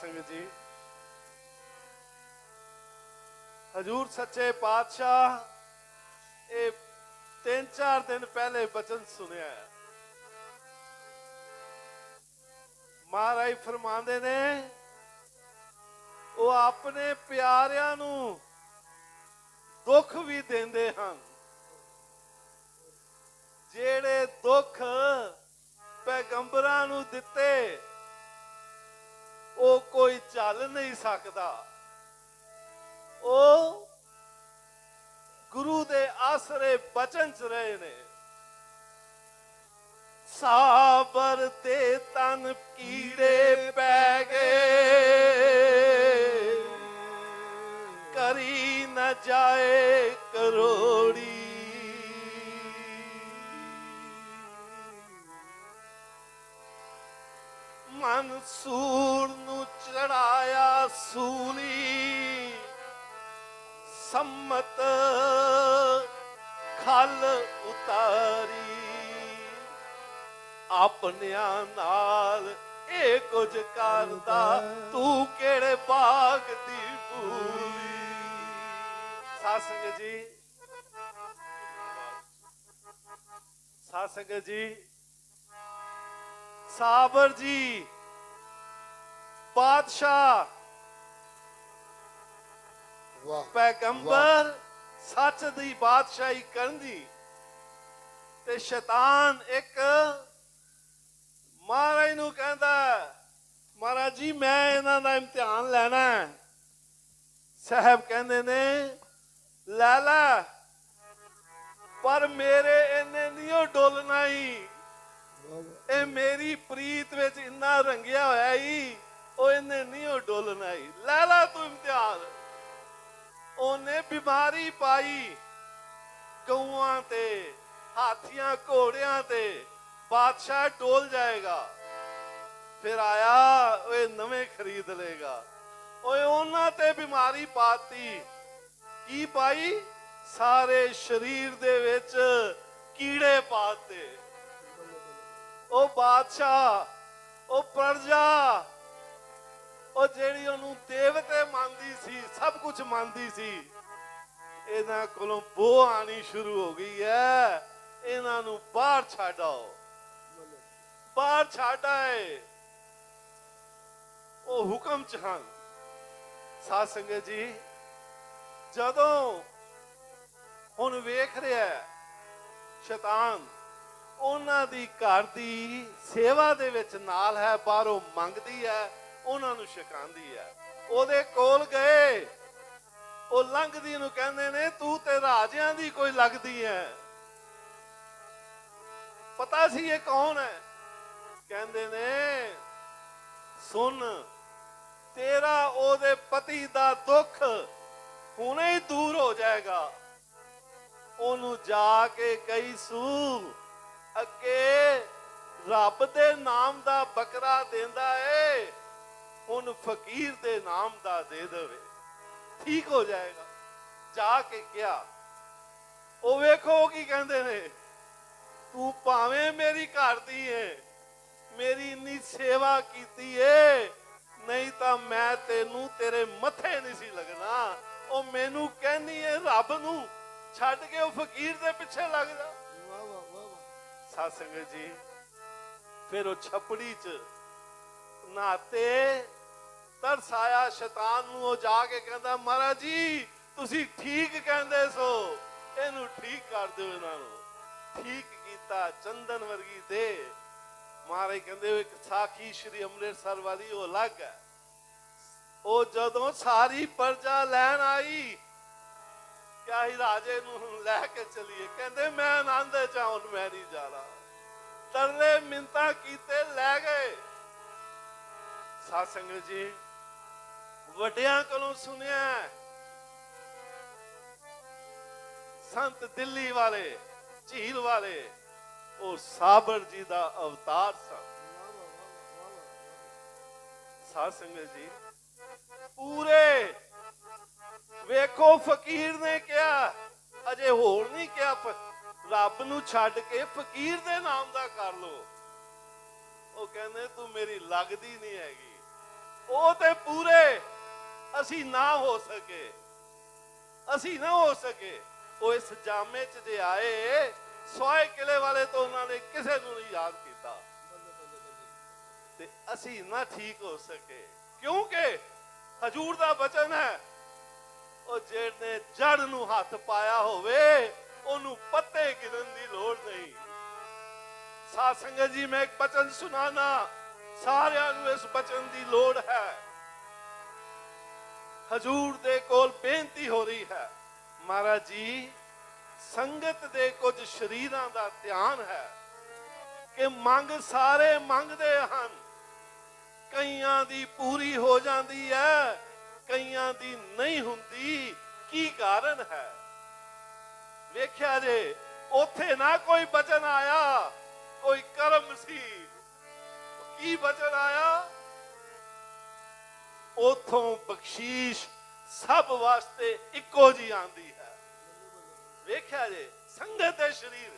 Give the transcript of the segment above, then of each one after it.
ਸਿੰਘ ਜੀ। ਹਜੂਰ ਸੱਚੇ ਪਾਤਸ਼ਾਹ, ਇਹ ਤਿੰਨ ਚਾਰ ਦਿਨ ਪਹਿਲੇ ਬਚਨ ਸੁਣਿਆ ਮਹਾਰਾਜ ਫਰਮਾਉਂਦੇ ਨੇ, ਉਹ ਆਪਣੇ ਪਿਆਰਿਆਂ ਨੂੰ ਦੁੱਖ ਵੀ ਦਿੰਦੇ ਹਨ। ਜਿਹੜੇ ਦੁੱਖ ਪੈਗੰਬਰਾਂ ਨੂੰ ਦਿੱਤੇ ਉਹ ਕੋਈ ਚੱਲ ਨਹੀਂ ਸਕਦਾ। ਉਹ ਗੁਰੂ ਦੇ ਆਸਰੇ ਬਚਨ ਚ ਰਹੇ ਨੇ। ਸਾਬਰ ਤੇ ਤਨ ਕੀੜੇ ਪੈ ਗਏ। ਕਰੀ ਨਾ ਜਾਏ ਕਰੋੜੀ ਮਨ ਸੂਰ ਨੂੰ ਚੜਾਇਆ ਸੂਲੀ ਸੰਮਤ ਖਲ ਉਤਾਰੀ। ਆਪਣਿਆਂ ਨਾਲ ਇਹ ਕੁਝ ਕਰਦਾ, ਤੂੰ ਕਿਹੜੇ ਬਾਗ ਦੀ ਬੂਲੀ। ਸਾਸੰਗ ਜੀ। ਸਾਸੰਗ ਜੀ। ਸਾਬਰ ਜੀ। ਬਾਦਸ਼ਾਹ। ਵਾਹ ਪੈਗੰਬਰ ਸੱਚ ਦੀ ਬਾਦਸ਼ਾਹੀ ਕਰਨ ਦੀ ਤੇ ਸ਼ੈਤਾਨ ਇੱਕ ਮਹਾਰਾਜ ਨੂੰ ਕਹਿੰਦਾ ਮਹਾਰਾਜ ਜੀ ਮੈਂ ਇਹਨਾਂ ਦਾ ਇਮਤਿਹਾਨ ਲੈਣਾ ਹੈ। ਸਾਹਿਬ ਕਹਿੰਦੇ ਨੇ ਲੈ ਲੈ ਪਰ ਮੇਰੇ ਇਹਨੇ ਨਹੀਂ ਉਹ ਡੋਲਣਾ ਹੀ। ਇਹ ਮੇਰੀ ਪ੍ਰੀਤ ਵਿੱਚ ਇੰਨਾ ਰੰਗਿਆ ਹੋਇਆ ਹੀ ਉਹ ਇਹਨੇ ਨਹੀਂ ਉਹ ਡੋਲਣਾ ਹੀ ਲੈ ਲੈ ਤੂੰ ਇਮਤਿਹਾਨ ਉਹਨੇ ਬਿਮਾਰੀ ਪਾਈ ਗਊਆਂ ਤੇ ਹਾਥੀਆਂ ਘੋੜਿਆਂ ਤੇ ਬਾਦਸ਼ਾਹ ਡੋਲ ਜਾਏਗਾ ਫਿਰ ਆਇਆ ਓਏ ਨਵੇਂ ਖਰੀਦ ਲੇਗਾ ਓਏ ਉਹਨਾਂ ਤੇ ਬਿਮਾਰੀ ਪਾਤੀ ਕੀ ਪਾਈ ਸਾਰੇ ਸਰੀਰ ਦੇ ਵਿੱਚ ਕੀੜੇ ਪਾਤੇ ਉਹ ਬਾਦਸ਼ਾਹ ਉਹ ਪ੍ਰਜਾ ਉਹ ਜਿਹੜੀ ਉਹਨੂੰ ਦੇਵਤੇ ਮੰਨਦੀ ਸੀ, ਸਭ ਕੁਝ ਮੰਨਦੀ ਸੀ, ਇਹਨਾਂ ਕੋਲੋਂ ਬੋ ਆਣੀ ਸ਼ੁਰੂ ਹੋ ਗਈ ਹੈ ਇਹਨਾਂ ਨੂੰ ਬਾਹਰ ਛੱਡ ਆਓ ਬਾਹਰ ਛੱਡ ਆਏ ਉਹ ਹੁਕਮ ਚ ਹਨ। ਸਾਧ ਸੰਗਤ ਜੀ, ਜਦੋਂ ਹੁਣ ਵੇਖ ਰਿਹਾ ਸ਼ੈਤਾਨ ਉਹਨਾਂ ਦੀ ਘਰ ਦੀ ਸੇਵਾ ਦੇ ਵਿੱਚ ਨਾਲ ਹੈ, ਬਾਹਰੋਂ ਮੰਗਦੀ ਹੈ ਉਹਨਾਂ ਨੂੰ ਛਕਾਉਂਦੀ ਹੈ। ਉਹਦੇ ਕੋਲ ਗਏ। ਉਹ ਲੰਘਦੀ ਨੂੰ ਕਹਿੰਦੇ ਨੇ, ਤੂੰ ਤੇ ਰਾਜਿਆਂ ਦੀ ਕੋਈ ਲੱਗਦੀ ਹੈ। ਪਤਾ ਸੀ ਇਹ ਕੌਣ ਹੈ? ਕਹਿੰਦੇ ਨੇ, ਸੁਣ, ਤੇਰਾ ਉਹਦੇ ਪਤੀ ਦਾ ਦੁੱਖ ਹੁਣੇ ਹੀ ਦੂਰ ਹੋ ਜਾਏਗਾ। ਉਹਨੂੰ ਜਾ ਕੇ ਕਈ ਸੂ, ਅੱਗੇ ਰੱਬ ਦੇ ਨਾਮ ਦਾ ਬੱਕਰਾ ਦਿੰਦਾ ਏ। ਹੁਣ ਫਕੀਰ ਦੇ ਨਾਮ ਦਾ ਦੇ ਦੇਵੇ। ਠੀਕ ਹੋ ਜਾਏਗਾ। ਜਾ ਕੇ ਕਿਹਾ ਉਹ ਵੇਖੋ ਕੀ ਕਹਿੰਦੇ ਨੇ। ਤੂੰ ਭਾਵੇਂ ਮੇਰੀ ਘਰ ਦੀ ਏ ਮੇਰੀ ਇੰਨੀ ਸੇਵਾ ਕੀਤੀ ਏ ਨਹੀਂ ਤਾਂ ਮੈਂ ਤੈਨੂੰ ਤੇਰੇ ਮੱਥੇ ਨਹੀਂ ਸੀ ਲੱਗਣਾ। ਉਹ ਮੈਨੂੰ ਕਹਿੰਦੀ ਏ ਰੱਬ ਨੂੰ ਛੱਡ ਕੇ ਉਹ ਫਕੀਰ ਦੇ ਪਿੱਛੇ ਲੱਗ ਜਾ। ਵਾਹ, ਵਾਹ, ਵਾਹ। ਸਾਧ ਸੰਗਤ ਜੀ। ਫਿਰ ਉਹ ਛਪੜੀ ਚ ਨਾਤੇ ਤਰਸ ਆਇਆ ਸ਼ੈਤਾਨ ਨੂੰ ਉਹ ਜਾ ਕੇ ਕਹਿੰਦਾ, ਮਹਾਰਾਜ ਜੀ, ਤੁਸੀਂ ਠੀਕ ਕਹਿੰਦੇ ਸੋ। ਇਹਨੂੰ ਠੀਕ ਕਰ ਦਿਓ ਇਹਨਾਂ ਨੂੰ। ਠੀਕ ਕੀਤਾ, ਚੰਦਨ ਵਰਗੀ ਦੇ। ਮਹਾਰਾਜ ਕਹਿੰਦੇ, ਉਹ ਇੱਕ ਸਾਖੀ ਸ਼੍ਰੀ ਅੰਮ੍ਰਿਤਸਰ ਵਾਲੀ, ਉਹ ਅਲੱਗ ਹੈ। ਉਹ ਜਦੋਂ ਸਾਰੀ ਪਰਜਾ ਲੈਣ ਆਈ, ਕਿਆ ਹੀ ਰਾਜੇ ਨੂੰ ਲੈ ਕੇ ਚਲੀਏ। ਕਹਿੰਦੇ, ਮੈਂ ਆਨੰਦ ਚਾਹਣ ਮੈਂ ਨਹੀਂ ਜਾਣਾ ਤਰਲੇ ਮਿੰਤਾ ਕੀਤੇ, ਲੈ ਗਏ। ਸਾਧ ਸੰਗਤ ਜੀ ਵੱਡਿਆਂ ਕੋਲੋਂ ਸੁਣਿਆ ਸੰਤ ਦਿੱਲੀ ਵਾਲੇ, ਝੀਲ ਵਾਲੇ, ਉਹ ਸਾਬਰ ਜੀ ਦਾ ਅਵਤਾਰ ਸਨ। ਸਾਧ ਸੰਗਤ ਜੀ, ਪੂਰੇ ਵੇਖੋ, ਫਕੀਰ ਨੇ ਕਿਹਾ, ਅਜੇ ਹੋਰ ਨਹੀਂ ਕਿਹਾ ਰੱਬ ਨੂੰ ਛੱਡ ਕੇ ਫਕੀਰ ਦੇ ਨਾਮ ਦਾ ਕਰ ਲੋ ਉਹ ਕਹਿੰਦੇ, ਤੂੰ ਮੇਰੀ ਲੱਗਦੀ ਨਹੀਂ ਹੈਗੀ। ਉਹ ਤੇ ਪੂਰੇ ਅਸੀਂ ਨਾ ਹੋ ਸਕੇ। ਅਸੀਂ ਨਾ ਹੋ ਸਕੇ। ਉਹ ਇਸ ਜਾਮੇ 'ਚ ਜੇ ਆਏ ਸੋਏ ਕਿਲੇ ਵਾਲੇ ਤੋਂ ਉਹਨਾਂ ਨੇ ਕਿਸੇ ਨੂੰ ਨਹੀਂ ਯਾਦ ਕੀਤਾ। ਤੇ ਅਸੀਂ ਨਾ ਠੀਕ ਹੋ ਸਕੇ। ਕਿਉਂਕਿ ਹਜੂਰ ਦਾ ਬਚਨ ਹੈ, ਉਹ ਜਿਹਨੇ ਜੜ ਨੂੰ ਹੱਥ ਪਾਇਆ ਹੋਵੇ, ਉਹਨੂੰ ਪੱਤੇ ਗਿਰਨ ਦੀ ਲੋੜ ਨਹੀਂ। ਸਾਧ ਸੰਗਤ ਜੀ, ਮੈਂ ਇੱਕ ਬਚਨ ਸੁਣਾਣਾ ਸਾਰਿਆਂ ਨੂੰ ਇਸ ਬਚਨ ਦੀ ਲੋੜ ਹੈ। ਹਜੂਰ ਦੇ ਕੋਲ ਬੇਨਤੀ ਹੋ ਰਹੀ ਹੈ। ਮਹਾਰਾਜ ਜੀ, ਸੰਗਤ ਦੇ ਕੁਝ ਸ਼ਰੀਰਾਂ ਦਾ ਧਿਆਨ ਹੈ ਕਿ ਮੰਗ ਸਾਰੇ ਮੰਗਦੇ ਹਨ। ਕਈਆਂ ਦੀ ਪੂਰੀ ਹੋ ਜਾਂਦੀ ਹੈ, ਕਈਆਂ ਦੀ ਨਹੀਂ ਹੁੰਦੀ। ਕੀ ਕਾਰਨ ਹੈ? ਵੇਖਿਆ ਜੇ, ਉੱਥੇ ਨਾ ਕੋਈ ਬਚਨ ਆਇਆ, ਕੋਈ ਕਰਮ ਸੀ, ਕੀ ਬਚਨ ਆਇਆ? ਉਥੋਂ ਬਖਸ਼ੀਸ਼ ਸਭ ਵਾਸਤੇ ਇੱਕੋ ਜੀ ਆਂਦੀ ਹੈ। ਵੇਖਿਆ ਜੇ, ਸੰਗਤ ਦੇ ਸ਼ਰੀਰ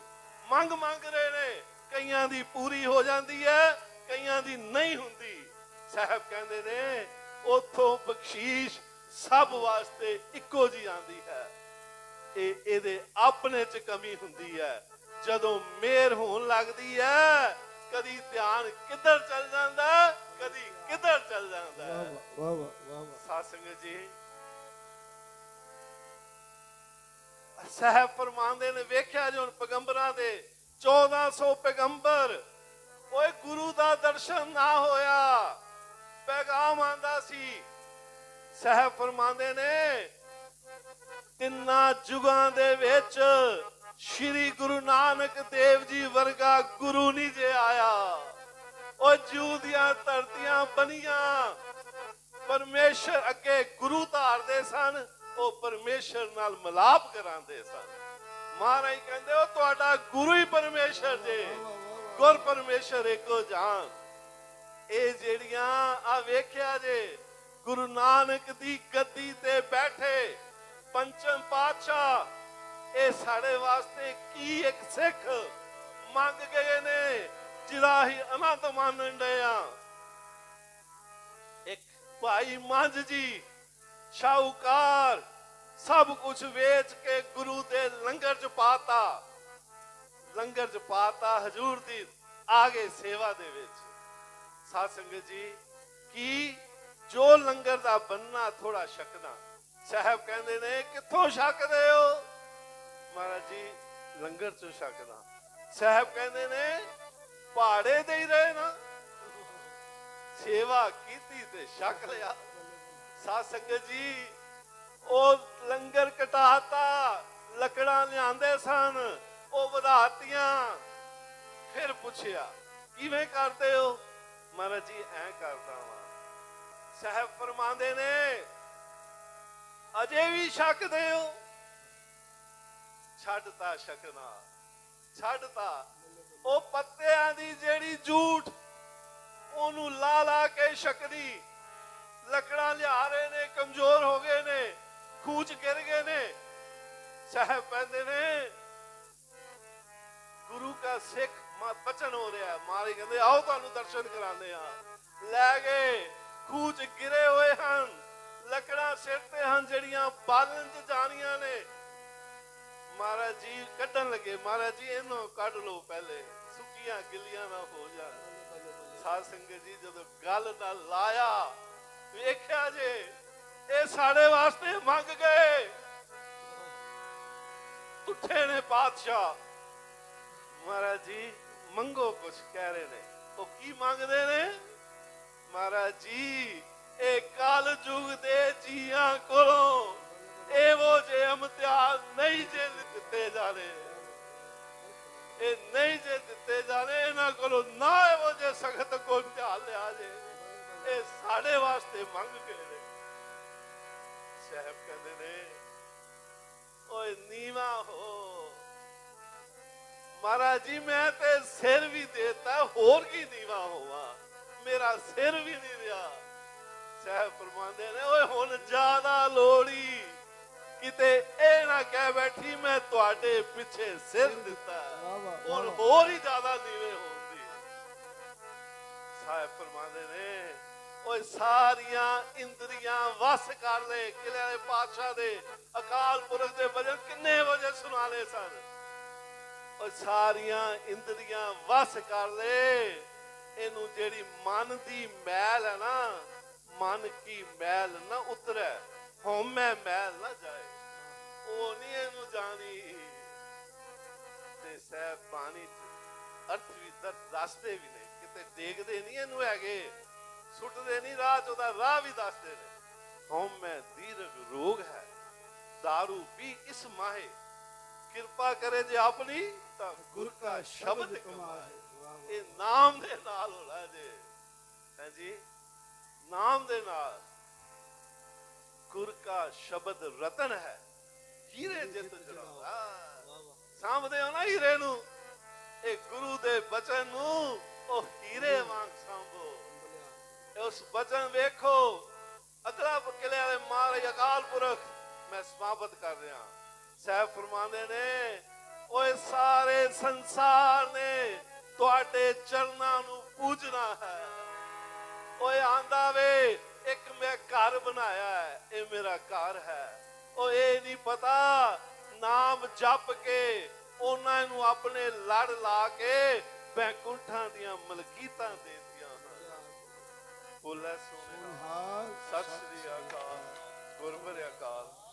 ਮੰਗ ਮੰਗ ਰਹੇ ਨੇ, ਕਈਆਂ ਦੀ ਪੂਰੀ ਹੋ ਜਾਂਦੀ ਹੈ, ਕਈਆਂ ਦੀ ਨਹੀਂ ਹੁੰਦੀ। ਸਾਹਿਬ ਕਹਿੰਦੇ ਨੇ, ਉਥੋਂ ਬਖਸ਼ੀਸ਼ ਸਭ ਵਾਸਤੇ ਇੱਕੋ ਜੀ ਆਂਦੀ ਹੈ। ਇਹ ਇਹਦੇ ਆਪਣੇ ਚ ਕਮੀ ਹੁੰਦੀ ਹੈ। ਜਦੋਂ ਮੇਰ ਹੋਣ ਲੱਗਦੀ ਹੈ, ਕਦੀ ਧਿਆਨ ਕਿੱਧਰ ਚੱਲ ਜਾਂਦਾ, ਕਦੀ ਕਿੱਧਰ ਵਾਹ ਹੈ ਵਾਹ ਵਾਹ। ਵਾਹ ਸੰਗਤ ਜੀ। ਸਾਹਿਬ ਫਰਮਾਉਂਦੇ ਨੇ ਵੇਖਿਆ ਜੋ ਪੈਗੰਬਰਾਂ ਦੇ। 1400 ਪੈਗੰਬਰ। ਓਏ ਗੁਰੂ ਦਾ ਦਰਸ਼ਨ ਨਾ ਹੋਇਆ। ਪੈਗਾਮ ਆਂਦਾ ਸੀ। ਸਾਹਿਬ ਫਰਮਾਉਂਦੇ ਨੇ, ਤਿੰਨਾਂ ਜੁਗਾਂ ਦੇ ਵਿੱਚ ਸ੍ਰੀ ਗੁਰੂ ਨਾਨਕ ਦੇਵ ਜੀ ਵਰਗਾ ਗੁਰੂ ਨਹੀਂ ਜੇ ਆਇਆ। ਉਹ ਜੂ ਦੀਆਂ ਧਰਤੀਆਂ ਬਣੀਆਂ। ਪਰਮੇਸ਼ਰ ਅੱਗੇ ਗੁਰੂ ਧਾਰਦੇ ਸਨ, ਉਹ ਪਰਮੇਸ਼ਰ ਨਾਲ ਮਲਾਪ ਕਰਾਉਂਦੇ ਸਨ। ਮਹਾਰਾਜ ਕਹਿੰਦੇ, ਉਹ ਤੁਹਾਡਾ ਗੁਰੂ ਹੀ ਪਰਮੇਸ਼ਰ ਜੇ। ਗੁਰ ਪਰਮੇਸ਼ਰ ਇੱਕੋ ਜਾਨ। ਇਹ ਜਿਹੜੀਆਂ ਆ ਵੇਖਿਆ ਜੇ, ਗੁਰੂ ਨਾਨਕ ਦੀ ਗੱਦੀ ਤੇ ਬੈਠੇ ਪੰਚਮ ਪਾਤਸ਼ਾਹ, ਇਹ ਸਾਡੇ ਵਾਸਤੇ ਕੀ ਇੱਕ ਸਿੱਖ ਮੰਗ ਗਏ ਨੇ, ਜਿਹੜਾ ਹੀ ਅਨੰਦ ਮਾਣਨ ਡਿਆ ਇੱਕ ਭਾਈ ਮੰਝ ਜੀ, ਸ਼ਾਹੂਕਾਰ, ਸਭ ਕੁਝ ਵੇਚ ਕੇ ਗੁਰੂ ਦੇ ਲੰਗਰ ਚ ਪਾਤਾ। ਲੰਗਰ ਚ ਪਾਤਾ ਹਜੂਰ ਦੀ ਆਗੇ ਸੇਵਾ ਦੇ ਵਿੱਚ। ਸਾਧ ਸੰਗਤ ਜੀ, ਕੀ ਜੋ ਲੰਗਰ ਦਾ ਬੰਨਾ ਥੋੜਾ ਸ਼ੱਕਦਾ ਸਾਹਿਬ ਕਹਿੰਦੇ ਨੇ, ਕਿੱਥੋਂ ਸ਼ੱਕਦੇ ਹੋ? ਮਹਾਰਾਜ ਜੀ, ਲੰਗਰ ਚੋਂ ਸ਼ੱਕਦਾ ਸਾਹਿਬ ਕਹਿੰਦੇ ਨੇ ਪਹਾੜੇ ਦੇ ਹੀ ਰਹੇ ਨਾ ਸੇਵਾ ਕੀਤੀ ਤੇ ਛਕ ਲਿਆ। ਸਾਧ ਸੰਗਤ ਜੀ, ਉਹ ਲੰਗਰ ਕਟਾਤਾ, ਲੱਕੜਾਂ ਲਿਆਂਦੇ ਸਨ, ਉਹ ਵਧਾਤੀਆਂ। ਫਿਰ ਪੁੱਛਿਆ, ਕਿਵੇਂ ਕਰਦੇ ਹੋ? ਮਹਾਰਾਜ ਜੀ, ਐ ਕਰਦਾ ਵਾਂ। ਸਾਹਿਬ ਫਰਮਾਉਂਦੇ ਨੇ, ਅਜੇ ਵੀ ਸ਼ੱਕਦੇ ਹੋ ਛੱਡਤਾ ਸ਼ਕਨਾ ਛੱਡਤਾ ਉਹ ਪੱਤਿਆਂ ਦੀ ਜਿਹੜੀ ਝੂਠ ਉਹਨੂੰ ਲਾ ਲਾ ਕੇ ਸ਼ਕਦੀ ਲੱਕੜਾਂ ਲਿਆ ਰਹੇ ਨੇ, ਕਮਜ਼ੋਰ ਹੋ ਗਏ ਨੇ, ਖੂਚ ਗਿਰ ਗਏ ਨੇ। ਸਾਹਿਬ ਕਹਿੰਦੇ ਨੇ, ਗੁਰੂ ਦਾ ਸਿੱਖ ਮਾ ਬਚਨ ਹੋ ਰਿਹਾ ਮਾਰੇ ਕਹਿੰਦੇ, ਆਓ ਤੁਹਾਨੂੰ ਦਰਸ਼ਨ ਕਰਾਉਂਦੇ ਆ ਲੈ ਗਏ, ਖੂਚ ਗਿਰੇ ਹੋਏ ਹਨ। ਲੱਕੜਾਂ ਸਿਰ ਤੇ ਹਨ, ਜਿਹੜੀਆਂ ਬਾਲਣ ਚ ਜਾਣੀਆਂ ਨੇ। ਮਹਾਰਾਜ ਜੀ ਕੱਢਣ ਲੱਗੇ। ਮਹਾਰਾਜ ਜੀ, ਇਹਨੂੰ ਕੱਢ ਲਓ ਪਹਿਲੇ। ਸੁੱਕੀਆਂ ਗਿੱਲੀਆਂ ਨਾ ਹੋ ਜਾਣ। ਸਾਧ ਸੰਗਤ ਜੀ ਜਦੋਂ ਗੱਲ ਨਾਲ ਲਾਇਆ, ਵੇਖਿਆ ਜੇ, ਇਹ ਸਾਡੇ ਵਾਸਤੇ ਮੰਗ ਗਏ। ਉੱਠੇ ਨੇ ਬਾਦਸ਼ਾਹ। ਮਹਾਰਾਜ ਜੀ, ਮੰਗੋ ਕੁਛ ਕਹਿ ਰਹੇ ਨੇ। ਉਹ ਕੀ ਮੰਗਦੇ ਨੇ? ਮਹਾਰਾਜ ਜੀ, ਇਹ ਕਾਲ ਯੁਗ ਦੇ ਜੀਆਂ ਕੋਲੋਂ ਇਹੋ ਜੇ ਇਮਤਿਹਾਨ ਨਹੀਂ ਜੇ ਦਿੱਤੇ ਜਾਣੇ ਇਹ ਨਹੀਂ ਜੇ ਦਿੱਤੇ ਜਾਣੇ, ਇਹਨਾਂ ਕੋਲੋਂ ਨਾ ਇਹੋ ਜੇ ਸਖਤ ਕੋਈ ਇਮਤਿਹਾਨ ਲਿਆ ਜੇ। ਇਹ ਸਾਡੇ ਵਾਸਤੇ ਮੰਗ ਕੇ ਨੇ। ਸਾਹਿਬ ਕਹਿੰਦੇ ਨੇ, ਓਏ ਨੀਵਾ ਹੋ। ਮਹਾਰਾਜ ਜੀ, ਮੈਂ ਤੇ ਸਿਰ ਵੀ ਦੇਤਾ, ਹੋਰ ਕੀ ਨੀਵਾ ਹੋਵਾ? ਮੇਰਾ ਸਿਰ ਵੀ ਨਹੀਂ ਰਿਹਾ। ਸਾਹਿਬ ਫਰਮਾਉਂਦੇ ਨੇ, ਓਏ ਹੁਣ ਜ਼ਿਆਦਾ ਲੋੜੀ। ਕਿਤੇ ਇਹ ਨਾ ਕਹਿ ਬੈਠੀ ਮੈਂ ਤੁਹਾਡੇ ਪਿੱਛੇ ਸਿਰ ਦਿੱਤਾ। ਵਾਹ। ਹੋਰ ਹੀ ਜ਼ਿਆਦਾ ਨੀਵੇਂ ਹੋਣ ਦੀ ਸਾਹਿਬ ਫਰਮਾਉਂਦੇ ਨੇ ਓਏ ਸਾਰੀਆਂ ਇੰਦਰੀਆਂ ਵਸ ਕਰ ਲੈ ਕਿਲੇ ਦੇ ਪਾਤਸ਼ਾਹ ਦੇ ਅਕਾਲ ਪੁਰਖ ਦੇ ਵਜਨ ਕਿੰਨੇ ਵਜੇ ਸੁਣਾ ਲਏ ਸਨ? ਓਏ ਸਾਰੀਆਂ ਇੰਦਰੀਆਂ ਵਸ ਕਰ ਲੈ। ਇਹਨੂੰ ਜਿਹੜੀ ਮਨ ਦੀ ਮੈਲ ਹੈ ਨਾ ਮਨ ਕੀ ਮੈਲ ਨਾ ਉਤਰੈ ਹਉਮੈ ਮੈਲ ਨਾ ਜਾਏ। ਉਹ ਨਹੀਂ ਇਹਨੂੰ ਜਾਣੀ। ਤੇ ਸਹਿਬ ਬਾਣੀ ਚ ਅਰਥ ਵੀ ਦੱਸਦੇ ਵੀ ਨੇ। ਕਿਤੇ ਦੇਖਦੇ ਨਹੀਂ ਇਹਨੂੰ ਹੈਗੇ। ਸੁੱਟਦੇ ਨਹੀਂ ਰਾਹ ਚ, ਉਹਦਾ ਰਾਹ ਵੀ ਦੱਸਦੇ ਨੇ। ਹਉਮੈ ਦੀਰਘ ਰੋਗ ਹੈ। दारू ਵੀ ਇਸ ਮਾਹੇ। ਕਿਰਪਾ ਕਰੇ ਜੇ ਆਪਣੀ, ਤਾਂ ਗੁਰ ਕਾ ਸ਼ਬਦ ਕਮਾਏ ਇਹ ਨਾਮ ਦੇ ਨਾਲ ਹੋਣਾ ਜੇ। ਹਾਂਜੀ ਨਾਮ ਦੇ ਨਾਲ। ਗੁਰ ਕਾ ਸ਼ਬਦ ਰਤਨ ਹੈ। ਜਿਤ ਜੜਾਉਂਦਾ ਸਾਂਭਦੇ ਹੋ ਹੀਰੇ ਨੂੰ? ਇਹ ਗੁਰੂ ਦੇ ਬਚਨ ਨੂੰ ਉਹ ਹੀਰੇ ਵਾਂਗ ਸਾਂਭੋ। ਉਸ ਬਚਨ ਵੇਖੋ ਅਗਲਾ ਕਿਲੇ ਵਾਲੇ ਮਹਾਰਾਜ ਅਕਾਲ ਪੁਰਖ, ਮੈਂ ਸਮਾਪਤ ਕਰ ਰਿਹਾ। ਸਹਿਬ ਫਰਮਾਉਂਦੇ ਨੇ, ਓਏ ਸਾਰੇ ਸੰਸਾਰ ਨੇ ਤੁਹਾਡੇ ਚਰਨਾਂ ਨੂੰ ਪੂਜਣਾ ਹੈ। ਓਏ ਆਂਦਾ ਵੇ, ਇੱਕ ਮੈਂ ਘਰ ਬਣਾਇਆ ਹੈ, ਇਹ ਮੇਰਾ ਘਰ ਹੈ। ਓ ਇਹ ਨਹੀਂ ਪਤਾ ਨਾਮ ਜਪ ਕੇ ਉਹਨਾਂ ਨੂੰ ਆਪਣੇ ਲੜ ਲਾ ਕੇ ਬੈਕੁੰਠਾਂ ਦੀਆਂ ਮਲਕੀਤਾਂ ਦੇ ਦਿੱਤੀਆਂ ਹਨ। ਬੋਲੇ ਸੋਨੇ ਸਤਿ ਸ੍ਰੀ ਅਕਾਲ। ਗੁਰਮੁਖ ਅਕਾਲ।